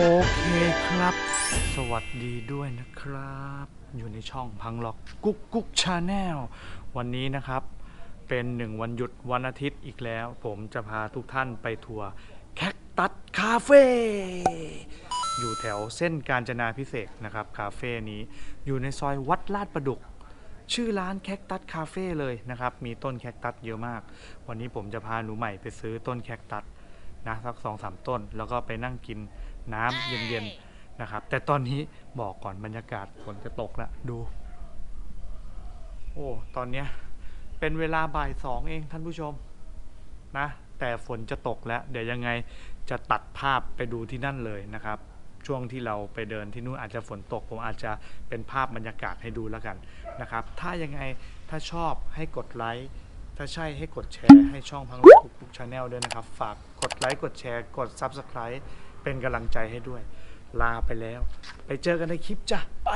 โอเคครับ สวัสดีด้วยนะครับ อยู่ในช่องพังล็อกกุ๊กกุ๊กชาแนลวันนี้นะครับ เป็นหนึ่งวันหยุดวันอาทิตย์อีกแล้ว ผมจะพาทุกท่านไปทัวร์แคคตัสคาเฟ่อยู่แถวเส้นกาญจนาพิเศษนะครับ คาเฟ่นี้อยู่ในซอยวัดลาดประดุก ชื่อร้านแคคตัสคาเฟ่เลยนะครับ มีต้นแคคตัสเยอะมาก วันนี้ผมจะพาหนูใหม่ไปซื้อต้นแคคตัส นะสักสองสามต้น แล้วก็ไปนั่งกินน้ำเย็นๆนะครับ แต่ตอนนี้บอกก่อนบรรยากาศฝนจะตกแล้วดู โอ้ตอนเนี้ยเป็นเวลาบ่ายสองเองท่านผู้ชมนะแต่ฝนจะตกแล้ว เดี๋ยวยังไงจะตัดภาพไปดูที่นั่นเลยนะครับ ช่วงที่เราไปเดินที่นู่นอาจจะฝนตก ผมอาจจะเป็นภาพบรรยากาศให้ดูแล้วกันนะครับ ถ้ายังไงถ้าชอบให้กดไลค์ ถ้าใช่ให้กดแชร์ให้ช่องพังลุกทุกชาแนลด้วยนะครับ ฝากกดไลค์ กดแชร์ กด Subscribe เป็นกำลังใจให้ด้วย ลาไปแล้ว ไปเจอกันในคลิปจ้ะ ไป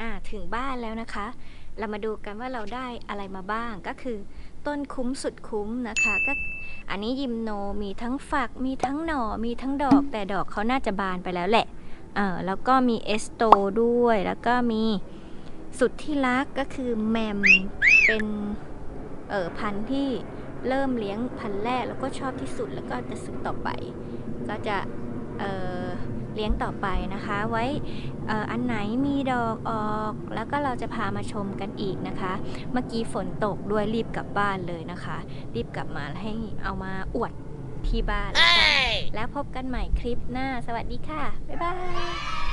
อ่าถึงบ้านแล้วนะคะ เรามาดูกันว่าเราได้อะไรมาบ้างก็คือ ต้นคุ้มสุดคุ้มนะคะก็อันนี้ยิมโนมีทั้งฝักมีทั้งหน่อมีทั้งดอกแต่ดอกเขาน่าจะบานไปแล้วแหละเออแล้วก็มีเอสโตด้วยแล้วก็มีสุดที่รักก็คือแมมเป็นเออพันธุ์ที่เริ่มเลี้ยงพันธุ์แรกแล้วก็ชอบที่สุดแล้วก็จะซื้อต่อไป ก็จะเออ เลี้ยงต่อไปนะคะ ไว้เอ่ออันไหนมีดอกออก แล้วก็เราจะพามาชมกันอีกนะคะ เมื่อกี้ฝนตกด้วยรีบกลับบ้านเลยนะคะ รีบกลับมาให้เอามาอวดที่บ้านแล้วกันแล้วพบกันใหม่คลิปหน้า สวัสดีค่ะ บ๊ายบาย